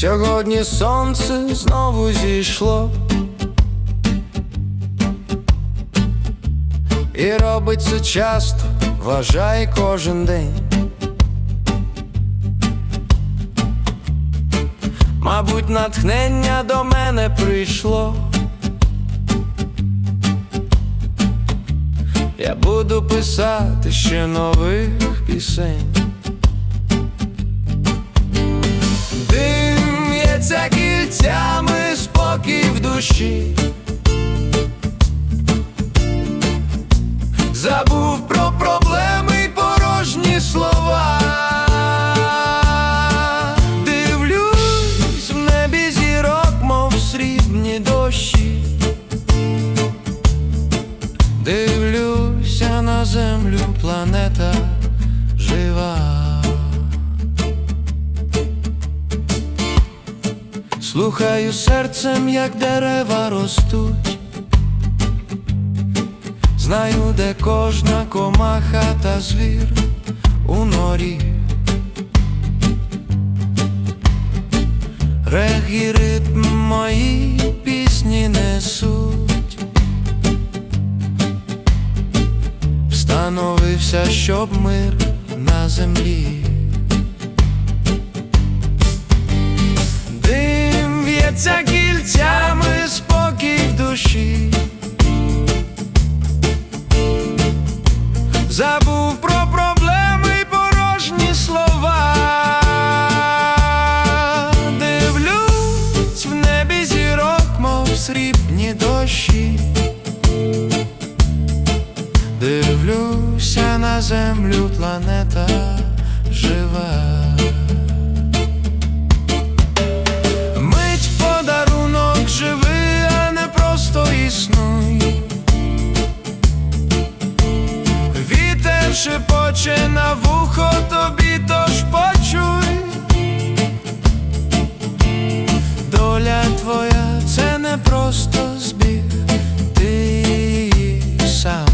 Сьогодні сонце знову зійшло. І робить це часто, вважай кожен день. Мабуть, натхнення до мене прийшло. Я буду писати ще нових пісень. В'ється спокій в душі. Забув про проблеми й порожні слова. Дивлюсь в небі зірок, мов срібні дощі. Дивлюся на землю, планета жива. Слухаю серцем, як дерева ростуть. Знаю, де кожна комаха та звір у норі. Рег і ритм мої пісні несуть. Встановився, щоб мир на землі. Дим в'ється кільцями спокій в душі. Забув про проблеми й порожні слова. Дивлюсь в небі зірок, мов срібні дощі. Дивлюся на землю, планета жива. Вітер шепоче на вухо тобі, тож почуй. Доля твоя це не просто збіг, ти сам,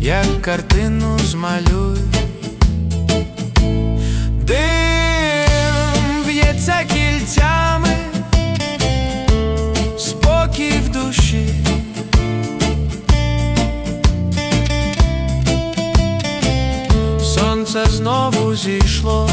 як картину змалюй. Сонце знову зійшло,